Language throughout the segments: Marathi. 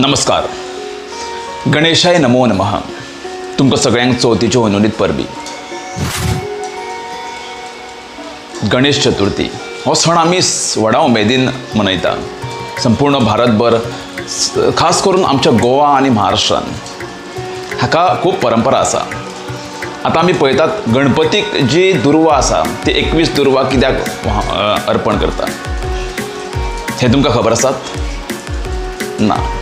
नमस्कार. गणेशाय नमो नमः. तुमकां सगळ्यांक चवथीच्यो अनुनीत परबी. गणेश चतुर्थी. हो सण आमी व्हडा उमेदीन मनयता. संपूर्ण भारतभर खास करून आमच्या गोवा आनी महाराष्ट्रान. हाका खूब परंपरा आसा. आतां आमी पळयतात गणपतीक जी दुर्वा आसा ती एकवीस दुर्वा कित्याक अर्पण करता? हें तुमकां खबर आसात? ना.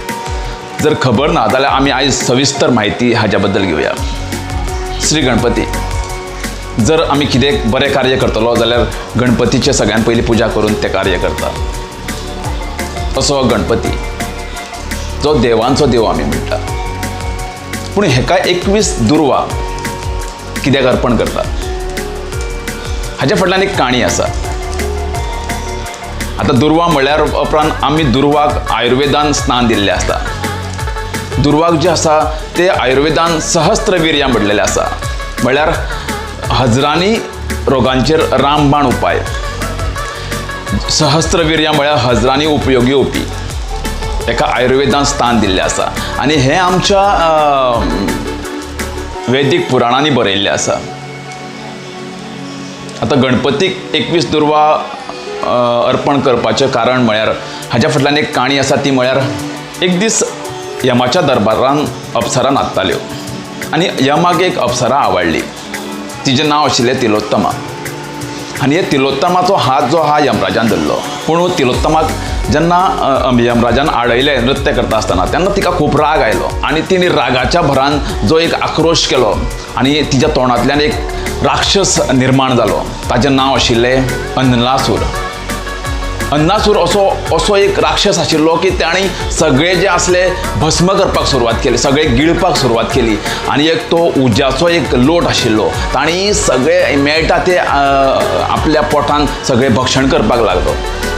जर खबर ना जाल्यार आमी आयज सविस्तर म्हायती हाज्या बद्दल घेवया श्री गणपती. जर आमी कितें बरें कार्य करतलो जाल्यार गणपतीचे सगळ्यान पयलीं पुजा करून तें कार्य करता असो हो गणपती. जो देवांचो देव आमी म्हणटा पूण हेका एकवीस दुर्वा कित्याक अर्पण करता हाज्या फाटल्यान एक काणी आसा. आतां दुर्वा म्हणल्यार उपरांत आमी दुर्वाक आयुर्वेदान स्नान दिल्लें आसता. दुर्वाक जे आसा ते आयुर्वेदान सहस्त्रवीर्या म्हणलेले आसा म्हळ्यार हजरांनी रोगांचेर रामबाण उपाय. सहस्त्रवीर्या म्हळ्यार हजरांनी उपयोगी येवपी एका आयुर्वेदान स्थान दिल्लें आसा आनी हें आमच्या वेदीक वैदीक पुराणांनी बरयल्लें आसा आतां गणपतीक एकवीस दुर्वा अर्पण करपाचें कारण म्हळ्यार हाज्या फाटल्यान एक काणी आसा ती म्हळ्यार एक दीस यमाच्या दरबारान अप्सरा नाचताल्यो आनी यमाक एक अप्सरा आवडली. तिचें नांव आशिल्लें तिलोत्तमा. आनी हे तिलोत्तमाचो हात जो हा यमराजान धरलो. पूण हो तिलोत्तमाक जेन्ना यमराजान आडयलें नृत्य करता आसतना तेन्ना तिका खूब राग आयलो. आनी तिणी रागाच्या भरान जो एक आक्रोश केलो आनी तिच्या तोंडांतल्यान एक राक्षस निर्माण जालो ताचें नांव आशिल्लें अन्नलासूर. अन्नासूर असो असो एक राक्षस आशिल्लो की ताणी सगळे जे असले भस्म करपाक सुरवात केली सगळे गिळपाक सुरवात केली. आनी एक तो उज्याचो एक लोट आशिल्लो. ताणी सगळे मेळटा ते आपल्या पोटान सगळे भक्षण करपाक लागलो.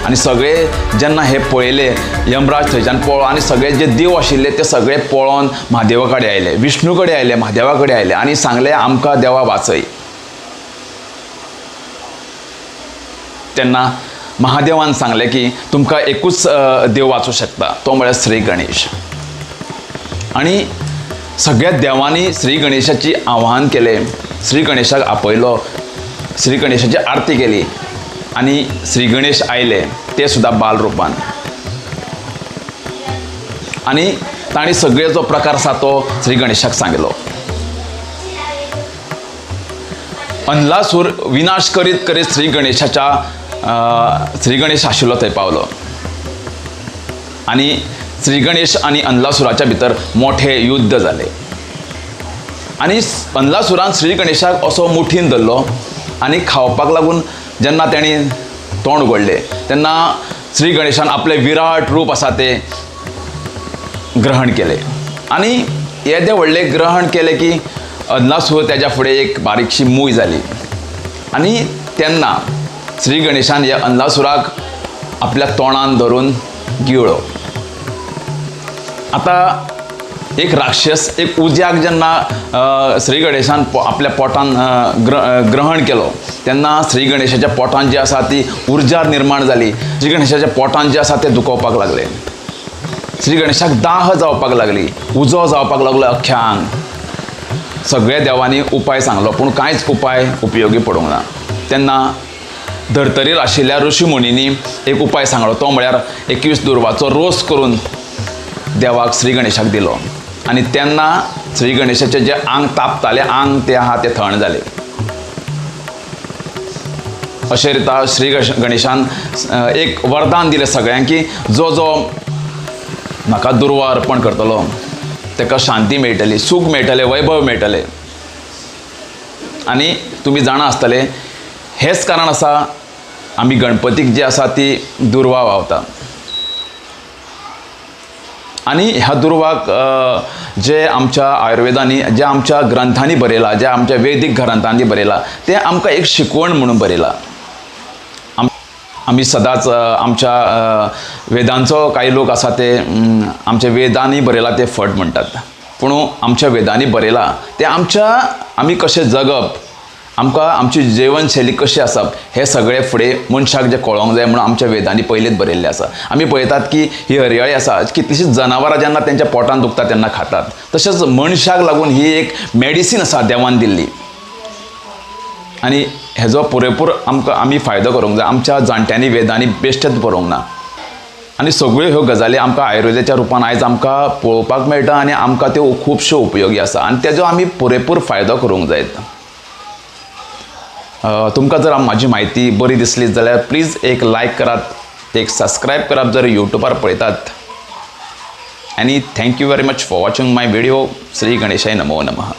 आनी सगळे जेन्ना हे पळयले यमराज थंयच्यान पळो आनी सगळे जे देव आशिल्ले ते सगळे पळोवन म्हादेवा कडेन आयले विष्णू कडेन आयले म्हादेवा कडेन आयले आनी सांगले आमकां देवा वाचय. तेन्ना महादेवान सांगलें की तुमकां एकूच देव वाचूं शकता तो म्हळ्यार श्री गणेश. आनी सगळ्या देवांनी श्री गणेशाची आवाहन केलें श्री गणेशाक आपयलो श्री गणेशाची आरती केली आनी श्री गणेश आयले ते सुद्दां बाल रुपान आनी तांणी सगळे जो प्रकार आसा तो श्री गणेशाक सांगिल्लो अन्लासूर विनाश करीत करीत श्री गणेशाच्या श्रीगणेश आशिल्लो थंय पावलो. आनी श्रीगणेश आनी अनलासुराच्या भितर मोठे युद्ध जाले आनी अनलासुरान श्री गणेशाक असो मुठीन धरलो आनी खावपाक लागून जेन्ना तेणी तोंड उगडलें तेन्ना श्री गणेशान आपलें विराट रूप आसा तें ग्रहण केलें. आनी येदें व्हडलें ग्रहण केलें की अन्नासूर तेज्या फुडें एक बारीकशी मूय जाली आनी तेन्ना श्री गणेशान ह्या अंदासुराक आपल्या तोंडान धरून गिळ्ळो आतां एक राक्षस एक उज्याक जेन्ना श्री गणेशान पो- आपल्या पोटान ग्र ग्रहण केलो तेन्ना श्री गणेशाच्या पोटान जी आसा ती उर्जा निर्माण जाली श्री गणेशाच्या पोटान जे आसा तें दुखोवपाक लागलें. श्री गणेशाक दाह जावपाक लागली उजो जावपाक लागलो अख्ख्यान सगळ्या देवांनी उपाय सांगलो पूण कांयच उपाय उपयोगी पडूंक ना. तेन्ना धर्तरीर आशिल्ल्या ऋषी मुनींनी एक उपाय सांगलो तो म्हळ्यार एकवीस दुर्वाचो रोस करून देवाक श्री गणेशाक दिलो. आनी तेन्ना श्री गणेशाचें जें आंग तापतालें आंग तें आहा तें थंड जालें अशे रिता श्री गश- गणेशान एक वरदान दिलें सगळ्यांक की जो जो म्हाका दुर्वा अर्पण करतलो ताका शांती मेळटली सूख मेळटलें वैभव मेळटलें. आनी तुमी जाणा आसतले हेंच कारण आसा आमी गणपतीक जी आसा ती दुर्वा वावता आनी ह्या दुर्वाक जे आमच्या आयुर्वेदांनी जे आमच्या ग्रंथांनी बरयला जे आमच्या वेदीक ग्रंथांनी बरयला ते आमकां एक शिकवण म्हणून बरयला आमी सदांच आमच्या वेदांचो काही लोक आसा ते आमच्या वेदांनी बरयला ते फट म्हणटात पूण आमच्या वेदांनी बरयला ते आमच्या आमी कशें जगप आमकां आमची जिवनशैली कशी आसा हें सगळें फुडें मनशाक जें कळोंक जाय म्हणून आमच्या वेदांनी पयलींच बरयल्लें आसा. आमी पळयतात की ही हरयाळी आसा कितलींशींच जनावरां जेन्ना तेंच्या पोटान दुखता तेन्ना खातात. तशेंच मनशाक लागून ही एक मेडिसीन आसा देवान दिल्ली. आनी हेजो पुरेपूर आमकां आमी फायदो करूंक जाय. आमच्या जाणट्यांनी वेदांनी बेश्टेच बरोवंक ना. आनी सगळ्यो ह्यो गजाली आमकां आयुर्वेदाच्या रुपान आयज आमकां पळोवपाक मेळटा आनी आमकां त्यो खुबश्यो उपयोगी आसा. आनी तेजो आमी पुरेपूर फायदो करूंक जायत. तुमकां जर म्हाजी म्हायती बरी दिसली जाल्यार प्लीज एक लायक करात एक सबस्क्रायब करात जर यूट्यूबार पळयतात आनी thank you very much for watching my video Shri गणेशाय नमो नमः.